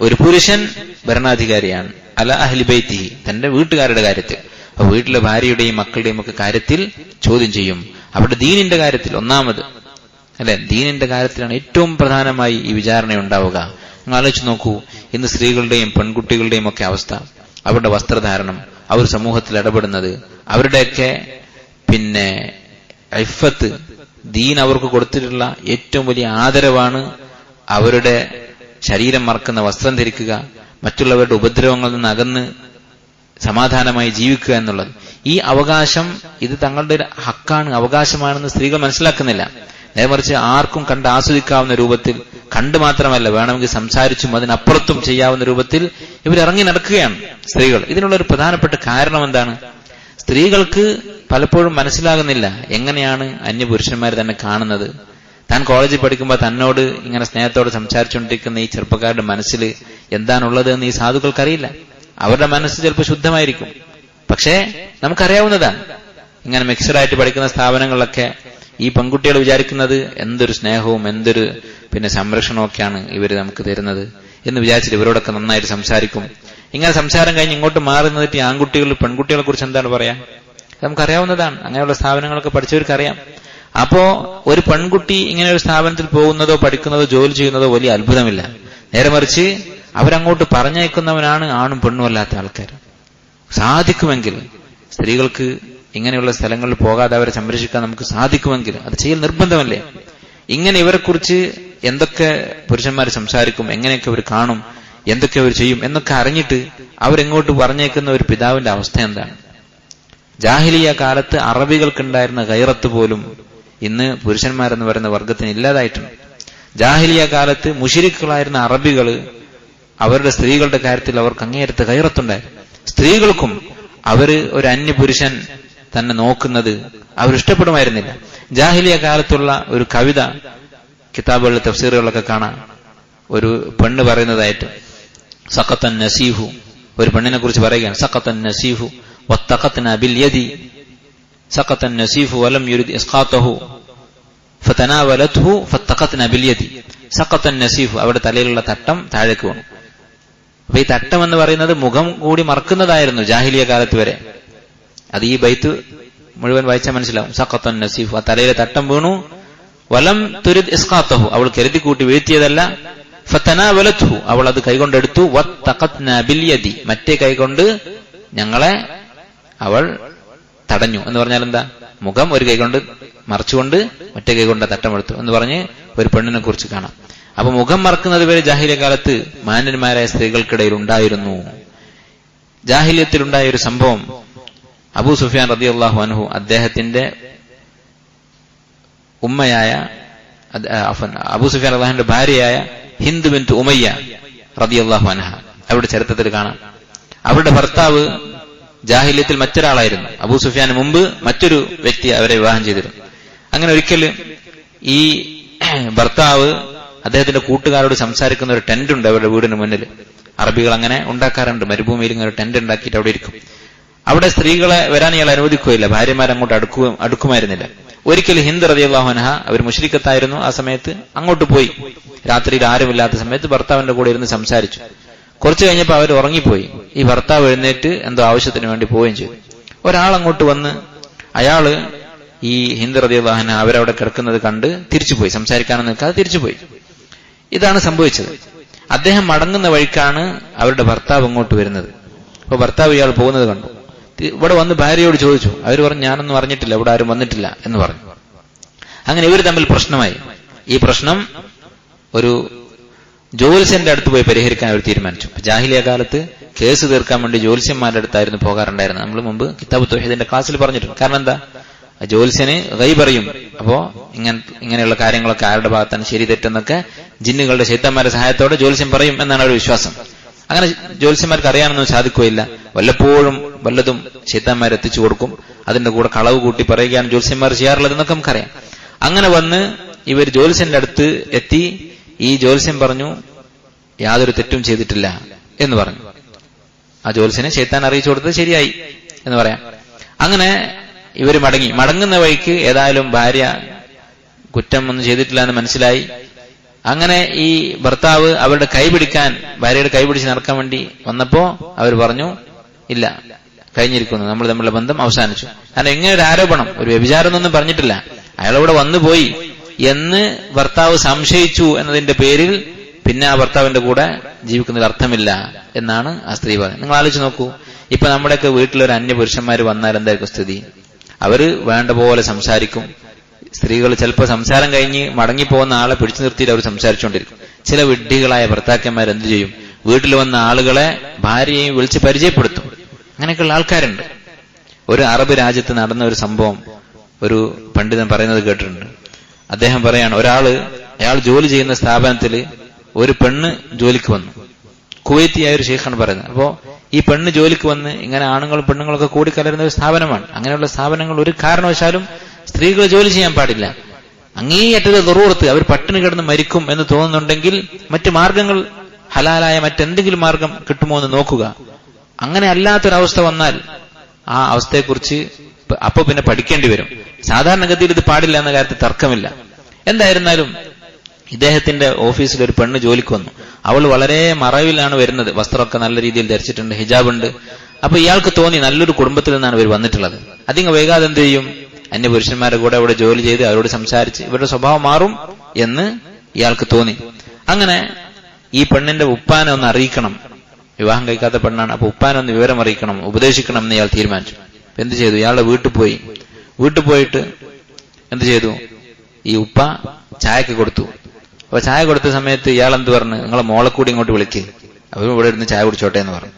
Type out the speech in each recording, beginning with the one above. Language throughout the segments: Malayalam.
ഒരു പുരുഷൻ ഭരണാധികാരിയാണ്. അല അഹ്ലി ബൈത്തി തന്റെ വീട്ടുകാരുടെ കാര്യത്തിൽ. അപ്പൊ വീട്ടിലെ ഭാര്യയുടെയും മക്കളുടെയും ഒക്കെ കാര്യത്തിൽ ചോദ്യം ചെയ്യും. അവിടെ ദീനിന്റെ കാര്യത്തിൽ ഒന്നാമത്. അല്ലെ? ദീനിന്റെ കാര്യത്തിലാണ് ഏറ്റവും പ്രധാനമായി ഈ വിചാരണ ഉണ്ടാവുക. നിങ്ങൾ ആലോചിച്ച് നോക്കൂ. ഇന്ന് സ്ത്രീകളുടെയും പെൺകുട്ടികളുടെയും ഒക്കെ അവസ്ഥ. അവരുടെ വസ്ത്രധാരണം. അവർ സമൂഹത്തിൽ ഇടപെടുന്നത്. അവരുടെയൊക്കെ പിന്നെ ഐഫത്ത് ദീൻ അവർക്ക് കൊടുത്തിട്ടുള്ള ഏറ്റവും വലിയ ആദരവാണ് അവരുടെ ശരീരം മറക്കുന്ന വസ്ത്രം ധരിക്കുക മറ്റുള്ളവരുടെ ഉപദ്രവങ്ങളിൽ നിന്ന് അകന്ന് സമാധാനമായി ജീവിക്കുക എന്നുള്ളത്. ഈ അവകാശം ഇത് തങ്ങളുടെ ഒരു ഹക്കാണ് അവകാശമാണെന്ന് സ്ത്രീകൾ മനസ്സിലാക്കുന്നില്ല. നേർമറിച്ച് ആർക്കും കണ്ട് ആസ്വദിക്കാവുന്ന രൂപത്തിൽ കണ്ട് മാത്രമല്ല വേണമെങ്കിൽ സംസാരിച്ചും അതിനപ്പുറത്തും ചെയ്യാവുന്ന രൂപത്തിൽ ഇവരിറങ്ങി നടക്കുകയാണ് സ്ത്രീകൾ. ഇതിനുള്ള ഒരു പ്രധാനപ്പെട്ട കാരണം എന്താണ്? സ്ത്രീകൾക്ക് പലപ്പോഴും മനസ്സിലാകുന്നില്ല എങ്ങനെയാണ് അന്യപുരുഷന്മാർ തന്നെ കാണുന്നത്. താൻ കോളേജിൽ പഠിക്കുമ്പോൾ തന്നോട് ഇങ്ങനെ സ്നേഹത്തോട് സംസാരിച്ചുകൊണ്ടിരിക്കുന്ന ഈ ചെറുപ്പക്കാരുടെ മനസ്സിൽ എന്താണുള്ളത് എന്ന് ഈ സാധുക്കൾക്കറിയില്ല. അവരുടെ മനസ്സ് ചിലപ്പോൾ ശുദ്ധമായിരിക്കും. പക്ഷേ നമുക്കറിയാവുന്നതാണ്. ഇങ്ങനെ മിക്സഡായിട്ട് പഠിക്കുന്ന സ്ഥാപനങ്ങളിലൊക്കെ ഈ പെൺകുട്ടികൾ വിചാരിക്കുന്നത് എന്തൊരു സ്നേഹവും എന്തൊരു പിന്നെ സംരക്ഷണമൊക്കെയാണ് ഇവർ നമുക്ക് തരുന്നത് എന്ന് വിചാരിച്ചിട്ട് ഇവരോടൊക്കെ നന്നായിട്ട് സംസാരിക്കും. ഇങ്ങനെ സംസാരം കഴിഞ്ഞ് ഇങ്ങോട്ട് മാറി നിന്നിട്ട് ആൺകുട്ടികൾ പെൺകുട്ടികളെ കുറിച്ച് എന്താണ് പറയാ? നമുക്കറിയാവുന്നതാണ്. അങ്ങനെയുള്ള സ്ഥാപനങ്ങളൊക്കെ പഠിച്ചവർക്കറിയാം. അപ്പോ ഒരു പെൺകുട്ടി ഇങ്ങനെ ഒരു സ്ഥാപനത്തിൽ പോകുന്നതോ പഠിക്കുന്നതോ ജോലി ചെയ്യുന്നതോ വലിയ അത്ഭുതമില്ല. നേരെ മറിച്ച് അവരങ്ങോട്ട് പറഞ്ഞയക്കുന്നവനാണ് ആണും പെണ്ണും അല്ലാത്ത ആൾക്കാർ. സാധിക്കുമെങ്കിൽ സ്ത്രീകൾക്ക് ഇങ്ങനെയുള്ള സ്ഥലങ്ങളിൽ പോകാതെ അവരെ സംരക്ഷിക്കാൻ നമുക്ക് സാധിക്കുമെങ്കിൽ അത് ചെയ്യൽ നിർബന്ധമല്ലേ? ഇങ്ങനെ ഇവരെക്കുറിച്ച് എന്തൊക്കെ പുരുഷന്മാർ സംസാരിക്കും എങ്ങനെയൊക്കെ അവർ കാണും എന്തൊക്കെ അവർ ചെയ്യും എന്നൊക്കെ അറിഞ്ഞിട്ട് അവരെങ്ങോട്ട് പറഞ്ഞേക്കുന്ന ഒരു പിതാവിന്റെ അവസ്ഥ എന്താണ്? ജാഹിലിയ കാലത്ത് അറബികൾക്കുണ്ടായിരുന്ന ഗൈറത്ത് പോലും ഇന്ന് പുരുഷന്മാരെന്ന് പറയുന്ന വർഗത്തിന് ഇല്ലാതായിട്ടുണ്ട്. ജാഹിലിയ കാലത്ത് മുഷിരിക്കുകളായിരുന്ന അറബികൾ അവരുടെ സ്ത്രീകളുടെ കാര്യത്തിൽ അവർക്ക് അങ്ങേയറ്റത്തെ കയറത്തുണ്ടായിരുന്നു സ്ത്രീകൾക്കും അവർ ഒരു അന്യപുരുഷൻ തന്നെ നോക്കുന്നത് അവരിഷ്ടപ്പെടുമായിരുന്നില്ല ജാഹിലിയ കാലത്തുള്ള ഒരു കവിത കിതാബുകളിലെ തഫ്സീറുകളൊക്കെ കാണാം. ഒരു പെണ്ണ് പറയുന്നതായിട്ട് സഖത്തൻ നസീഹു ഒരു പെണ്ണിനെ കുറിച്ച് പറയുകയാണ് സഖത്തൻ നസീഹു വത്തഖത്ന ബിൽ യദി النسيف ولم يرد യുരിദ് فتناولته فاتقتنا باليد. سقط നസീഫു അവിടെ തലയിലുള്ള തട്ടം താഴേക്ക് വന്നു. അപ്പൊ ഈ തട്ടം എന്ന് പറയുന്നത് മുഖം കൂടി മറക്കുന്നതായിരുന്നു ജാഹിലിയ കാലത്ത് വരെ. അത് ഈ ബൈത്ത് മുഴുവൻ വായിച്ചാൽ മനസ്സിലാവും. സഖത്തൻ നസീഫ് ആ തലയിലെ തട്ടം വീണു. വലം തുരിദ് ഇസ്ഖാത്തഹു. അവൾ കരുതി കൂട്ടി വീഴ്ത്തിയതല്ല. ഫത്തനാവലത്ഹു അവൾ അത് കൈകൊണ്ടെടുത്തു. വത്തഖത്ന ബിൽ യദി. മറ്റേ കൈകൊണ്ട് ഞങ്ങളെ അവൾ തടഞ്ഞു. എന്ന് പറഞ്ഞാൽ എന്താ? മുഖം ഒരു കൈകൊണ്ട് മറച്ചുകൊണ്ട് മറ്റേ കൈ കൈകൊണ്ട് തട്ടമെടുത്തു. എന്ന് പറഞ്ഞ് ഒരു പെണ്ണിനെ കുറിച്ച് കാണാം. അപ്പൊ മുഖം മറക്കുന്നത് വരെ ജാഹിലിയ കാലത്ത് മാന്യന്മാരായ സ്ത്രീകൾക്കിടയിൽ ഉണ്ടായിരുന്നു. ജാഹിലിയത്തിൽ ഉണ്ടായ ഒരു സംഭവം അബൂ സുഫിയാൻ റതി അള്ളാഹു അൻഹു അദ്ദേഹത്തിന്റെ ഉമ്മയായ അബൂ സുഫിയാൻ അള്ളാഹിന്റെ ഭാര്യയായ ഹിന്ദു ബിന്ദു ഉമയ്യ റതി അള്ളാഹു അനഹ അവരുടെ ചരിത്രത്തിൽ കാണാം. അവരുടെ ഭർത്താവ് ജാഹില്യത്തിൽ മറ്റൊരാളായിരുന്നു. അബൂ സുഫിയാന് മുമ്പ് മറ്റൊരു വ്യക്തി അവരെ വിവാഹം ചെയ്തിരുന്നു. അങ്ങനെ ഒരിക്കൽ ഈ ഭർത്താവ് അദ്ദേഹത്തിന്റെ കൂട്ടുകാരോട് സംസാരിക്കുന്ന ഒരു ടെന്റ് ഉണ്ട് അവരുടെ വീടിന് മുന്നിൽ. അറബികൾ അങ്ങനെ ഉണ്ടാക്കാറുണ്ട്. മരുഭൂമിയിൽ ഇങ്ങനെ ഒരു ടെന്റ് ഉണ്ടാക്കിയിട്ട് അവിടെ ഇരിക്കും. അവിടെ സ്ത്രീകളെ വരാൻ ഇയാൾ അനുവദിക്കുകയില്ല. ഭാര്യമാർ അങ്ങോട്ട് അടുക്കുക അടുക്കുമായിരുന്നില്ല. ഒരിക്കൽ ഹിന്ദ് റതിയുള്ളാഹുനഹ അവർ മുഷ്രിക്കത്തായിരുന്നു. ആ സമയത്ത് അങ്ങോട്ട് പോയി. രാത്രിയിൽ ആരുമില്ലാത്ത സമയത്ത് ഭർത്താവിന്റെ കൂടെ ഇരുന്ന് സംസാരിച്ചു. കുറച്ചു കഴിഞ്ഞപ്പോൾ അവർ ഉറങ്ങിപ്പോയി. ഈ ഭർത്താവ് എഴുന്നേറ്റ് എന്തോ ആവശ്യത്തിന് വേണ്ടി പോവുകയും ചെയ്തു. ഒരാൾ അങ്ങോട്ട് വന്ന് അയാൾ ഈ ഹിന്ദ് റതിയുള്ളാഹന അവരവിടെ കിടക്കുന്നത് കണ്ട് തിരിച്ചുപോയി. സംസാരിക്കാനൊന്നും നിൽക്കാതെ തിരിച്ചുപോയി. ഇതാണ് സംഭവിച്ചത്. അദ്ദേഹം മടങ്ങുന്ന വഴിക്കാണ് അവരുടെ ഭർത്താവ് ഇങ്ങോട്ട് വരുന്നത്. അപ്പൊ ഭർത്താവ് ഇയാൾ പോകുന്നത് കണ്ടു. ഇവിടെ വന്ന് ഭാര്യയോട് ചോദിച്ചു. അവർ പറഞ്ഞു ഞാനൊന്നും അറിഞ്ഞിട്ടില്ല. ഇവിടെ ആരും വന്നിട്ടില്ല. എന്ന് പറഞ്ഞു. അങ്ങനെ ഇവർ തമ്മിൽ പ്രശ്നമായി. ഈ പ്രശ്നം ഒരു ജ്യോത്സ്യന്റെ അടുത്ത് പോയി പരിഹരിക്കാൻ അവർ തീരുമാനിച്ചു. ജാഹിലിയ കാലത്ത് കേസ് തീർക്കാൻ വേണ്ടി ജ്യോത്സ്യന്മാരുടെ അടുത്തായിരുന്നു പോകാറുണ്ടായിരുന്നത്. നമ്മൾ മുമ്പ് കിതാബ് തൊഹീദിന്റെ ക്ലാസ്സിൽ പറഞ്ഞിട്ടുണ്ട്. കാരണം എന്താ? ജ്യോത്സ്യന് കൈ പറയും അപ്പോ ഇങ്ങനെ ഇങ്ങനെയുള്ള കാര്യങ്ങളൊക്കെ ആരുടെ ഭാഗത്താണ് ശരി തെറ്റെന്നൊക്കെ ജിന്നുകളുടെ ശൈത്തന്മാരുടെ സഹായത്തോടെ ജ്യോത്സ്യം പറയും എന്നാണ് ഒരു വിശ്വാസം. അങ്ങനെ ജ്യോത്സ്യന്മാർക്ക് അറിയാനൊന്നും സാധിക്കുകയില്ല. വല്ലപ്പോഴും വല്ലതും ശൈത്താന്മാർ എത്തിച്ചു കൊടുക്കും. അതിന്റെ കൂടെ കളവ് കൂട്ടി പറയുകയാണ് ജ്യോത്സ്യന്മാർ ചെയ്യാറുള്ളത് എന്നൊക്കെ നമുക്കറിയാം. അങ്ങനെ വന്ന് ഇവർ ജ്യോത്സ്യന്റെ അടുത്ത് എത്തി. ഈ ജ്യോത്സ്യം പറഞ്ഞു യാതൊരു തെറ്റും ചെയ്തിട്ടില്ല എന്ന് പറഞ്ഞു. ആ ജോൽസിനെ ശൈത്താൻ അറിയിച്ചു കൊടുത്തത് ശരിയായി എന്ന് പറയാം. അങ്ങനെ ഇവർ മടങ്ങി. മടങ്ങുന്ന വഴിക്ക് ഏതായാലും ഭാര്യ കുറ്റം ഒന്നും ചെയ്തിട്ടില്ല എന്ന് മനസ്സിലായി. അങ്ങനെ ഈ ഭർത്താവ് അവരുടെ കൈപിടിക്കാൻ ഭാര്യയുടെ കൈപിടിച്ച് നടക്കാൻ വേണ്ടി വന്നപ്പോ അവർ പറഞ്ഞു ഇല്ല കഴിഞ്ഞിരിക്കുന്നു. നമ്മൾ തമ്മിലുള്ള ബന്ധം അവസാനിച്ചു. കാരണം എങ്ങനെ ഒരു ആരോപണം ഒരു വ്യഭിചാരം ഒന്നും പറഞ്ഞിട്ടില്ല. അയാളവിടെ വന്നുപോയി എന്ന് ഭർത്താവ് സംശയിച്ചു എന്നതിന്റെ പേരിൽ പിന്നെ ആ ഭർത്താവിന്റെ കൂടെ ജീവിക്കുന്നതിൽ അർത്ഥമില്ല എന്നാണ് ആ സ്ത്രീ പറയുന്നത് നിങ്ങൾ ആലോചിച്ച് നോക്കൂ. ഇപ്പൊ നമ്മുടെയൊക്കെ വീട്ടിലൊരു അന്യ പുരുഷന്മാർ വന്നാൽ എന്തായിരിക്കും സ്ഥിതി? അവർ വേണ്ട പോലെ സംസാരിക്കും. സ്ത്രീകൾ ചിലപ്പോൾ സംസാരം കഴിഞ്ഞ് മടങ്ങിപ്പോകുന്ന ആളെ പിടിച്ചു നിർത്തിയിട്ട് അവർ സംസാരിച്ചുകൊണ്ടിരിക്കും. ചില വിഡ്ഢികളായ ഭർത്താക്കന്മാർ എന്ത് ചെയ്യും? വീട്ടിൽ വന്ന ആളുകളെ ഭാര്യയെയും വിളിച്ച് പരിചയപ്പെടുത്തും. അങ്ങനെയൊക്കെയുള്ള ആൾക്കാരുണ്ട്. ഒരു അറബ് രാജ്യത്ത് നടന്ന ഒരു സംഭവം ഒരു പണ്ഡിതൻ പറയുന്നത് കേട്ടിട്ടുണ്ട്. അദ്ദേഹം പറയാണ് ഒരാൾ അയാൾ ജോലി ചെയ്യുന്ന സ്ഥാപനത്തിൽ ഒരു പെണ്ണ് ജോലിക്ക് വന്നു. കുവൈത്തിയായ ഒരു ഷെയ്ഖാണ് പറയുന്നത്. അപ്പോ ഈ പെണ്ണ് ജോലിക്ക് വന്ന് ഇങ്ങനെ ആണുങ്ങളും പെണ്ണുങ്ങളൊക്കെ കൂടിക്കലരുന്ന ഒരു സ്ഥാപനമാണ്. അങ്ങനെയുള്ള സ്ഥാപനങ്ങൾ ഒരു കാരണവശാലും സ്ത്രീകൾ ജോലി ചെയ്യാൻ പാടില്ല. അങ്ങേയറ്റത് ദുറൂറത്ത് അവർ പട്ടിണി കിടന്ന് മരിക്കും എന്ന് തോന്നുന്നുണ്ടെങ്കിൽ മറ്റു മാർഗങ്ങൾ ഹലാലായ മറ്റെന്തെങ്കിലും മാർഗം കിട്ടുമോ എന്ന് നോക്കുക. അങ്ങനെ അല്ലാത്തൊരവസ്ഥ വന്നാൽ ആ അവസ്ഥയെക്കുറിച്ച് അപ്പൊ പിന്നെ പഠിക്കേണ്ടി വരും. സാധാരണഗതിയിൽ ഇത് പാടില്ല എന്ന കാര്യത്തിൽ തർക്കമില്ല. എന്തായിരുന്നാലും ഇദ്ദേഹത്തിന്റെ ഓഫീസിൽ ഒരു പെണ്ണ് ജോലിക്ക് വന്നു. അവൾ വളരെ മറവിലാണ് വരുന്നത്. വസ്ത്രമൊക്കെ നല്ല രീതിയിൽ ധരിച്ചിട്ടുണ്ട് ഹിജാബ് ഉണ്ട് അപ്പൊ ഇയാൾക്ക് തോന്നി നല്ലൊരു കുടുംബത്തിൽ നിന്നാണ് ഇവർ വന്നിട്ടുള്ളത്. അതിങ്ങ് വൈകാതെ എന്ത് ചെയ്യും? അന്യ പുരുഷന്മാരുടെ കൂടെ അവിടെ ജോലി ചെയ്ത് അവരോട് സംസാരിച്ച് ഇവരുടെ സ്വഭാവം മാറും എന്ന് ഇയാൾക്ക് തോന്നി. അങ്ങനെ ഈ പെണ്ണിന്റെ ഉപ്പാനെ ഒന്ന് അറിയിക്കണം. വിവാഹം കഴിക്കാത്ത പെണ്ണാണ്. അപ്പൊ ഉപ്പാനെ ഒന്ന് വിവരം അറിയിക്കണം ഉപദേശിക്കണം എന്ന് ഇയാൾ തീരുമാനിച്ചു. എന്ത് ചെയ്തു? ഇയാളുടെ വീട്ടിൽ പോയി. വീട്ടിൽ പോയിട്ട് എന്ത് ചെയ്തു? ഈ ഉപ്പ ചായക്ക് കൊടുത്തു. അപ്പൊ ചായ കൊടുത്ത സമയത്ത് ഇയാൾ എന്ത് പറഞ്ഞു? നിങ്ങളെ മോളെ കൂടി ഇങ്ങോട്ട് വിളിക്ക്. അവർ ഇവിടെ ഇരുന്ന് ചായ കുടിച്ചോട്ടെ എന്ന് പറഞ്ഞു.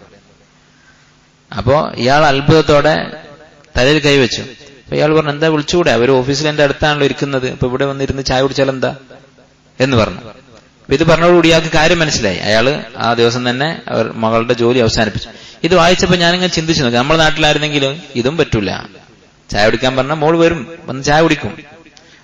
അപ്പോ ഇയാൾ അത്ഭുതത്തോടെ തലയിൽ കൈവച്ചു അപ്പൊ ഇയാൾ പറഞ്ഞു എന്താ വിളിച്ചുകൂടെ അവർ ഓഫീസിൽ എന്റെ അടുത്താണല്ലോ ഇരിക്കുന്നത്. അപ്പൊ ഇവിടെ വന്നിരുന്ന് ചായ കുടിച്ചാൽ എന്താ എന്ന് പറഞ്ഞു. അപ്പൊ ഇത് പറഞ്ഞോടുകൂടി ഇയാൾക്ക് കാര്യം മനസ്സിലായി. അയാൾ ആ ദിവസം തന്നെ അവർ മകളുടെ ജോലി അവസാനിപ്പിച്ചു. ഇത് വായിച്ചപ്പോ ഞാനിങ്ങനെ ചിന്തിച്ചു നോക്കി. നമ്മുടെ നാട്ടിലായിരുന്നെങ്കിലും ഇതും പറ്റൂല. ചായ കുടിക്കാൻ പറഞ്ഞാൽ മോൾ വരും വന്ന് ചായ കുടിക്കും.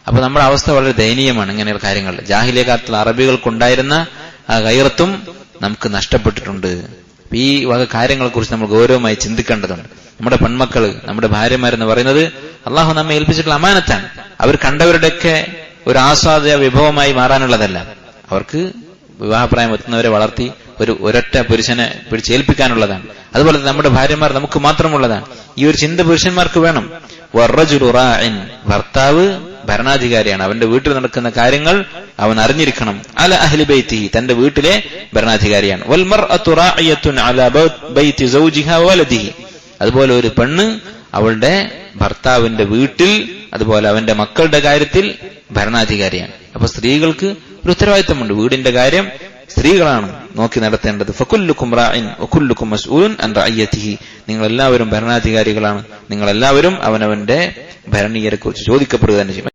അപ്പൊ നമ്മുടെ അവസ്ഥ വളരെ ദയനീയമാണ് ഇങ്ങനെയുള്ള കാര്യങ്ങൾ ജാഹിലിയ കാലത്തിൽ അറബികൾക്കുണ്ടായിരുന്ന ആ കൈറത്തും നമുക്ക് നഷ്ടപ്പെട്ടിട്ടുണ്ട്. ഈ വക കാര്യങ്ങളെ കുറിച്ച് നമ്മൾ ഗൗരവമായി ചിന്തിക്കേണ്ടതുണ്ട്. നമ്മുടെ പെൺമക്കൾ നമ്മുടെ ഭാര്യമാരെന്ന് പറയുന്നത് അള്ളാഹു നമ്മെ ഏൽപ്പിച്ചിട്ടുള്ള അമാനത്താണ്. അവർ കണ്ടവരുടെയൊക്കെ ഒരു ആസ്വാദ വിഭവമായി മാറാനുള്ളതല്ല. അവർക്ക് വിവാഹപ്രായം എത്തുന്നവരെ വളർത്തി ഒരു ഒരൊറ്റ പുരുഷനെ പിടിച്ചേൽപ്പിക്കാനുള്ളതാണ് അതുപോലെ നമ്മുടെ ഭാര്യമാർ നമുക്ക് മാത്രമുള്ളതാണ്. ഈ ഒരു ചിന്ത പുരുഷന്മാർക്ക് വേണം. ഭർത്താവ് ഭരണാധികാരിയാണ്. അവന്റെ വീട്ടിൽ നടക്കുന്ന കാര്യങ്ങൾ അവൻ അറിഞ്ഞിരിക്കണം. അല അഹ്ലി ബൈത്തി തന്റെ വീട്ടിലെ ഭരണാധികാരിയാണ്. വൽമർ അതുപോലെ ഒരു പെണ്ണ് അവളുടെ ഭർത്താവിന്റെ വീട്ടിൽ അതുപോലെ അവന്റെ മക്കളുടെ കാര്യത്തിൽ ഭരണാധികാരിയാണ്. അപ്പൊ സ്ത്രീകൾക്ക് ഒരു ഉത്തരവാദിത്തമുണ്ട്. വീടിന്റെ കാര്യം സ്ത്രീകളാണ് നോക്കി നടത്തേണ്ടത്. ഫക്കുല്ലുക്കും റായിൻ ഒക്കുല്ലുക്കും മസ്ഊൻ അൻ നിങ്ങൾ എല്ലാവരും ഭരണാധികാരികളാണ്. നിങ്ങൾ എല്ലാവരും അവനവന്റെ ഭരണീയരെ കുറിച്ച് ചോദിക്കപ്പെടുക തന്നെ ചെയ്യും.